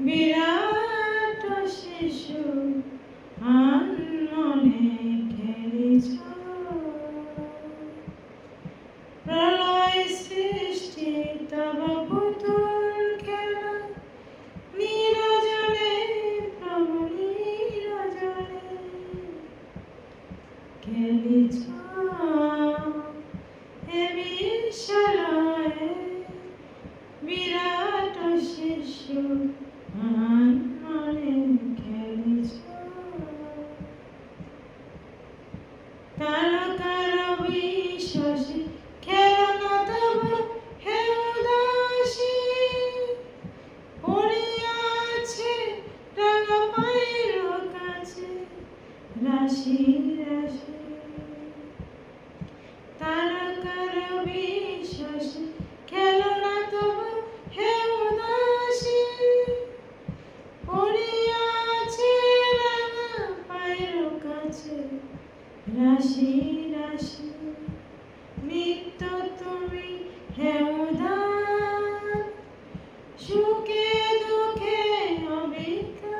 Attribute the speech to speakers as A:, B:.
A: বিরাট শিশু আনমনে খেলিছ। প্রলয় সৃষ্টি, তব পুতুল খেলা। নিরজনে, প্রভু নিরজনে খেলিছ। হে বিশ্বলয়ে বিরাট শিশু বিশ্বাসী পড়িয়াছে রাঙা পায়ের কাছে রাশি রাশি। বিশ্বাসী রাশি রাশি। নিত্য তুমি হেউদা সুখে দুঃখে অবিকা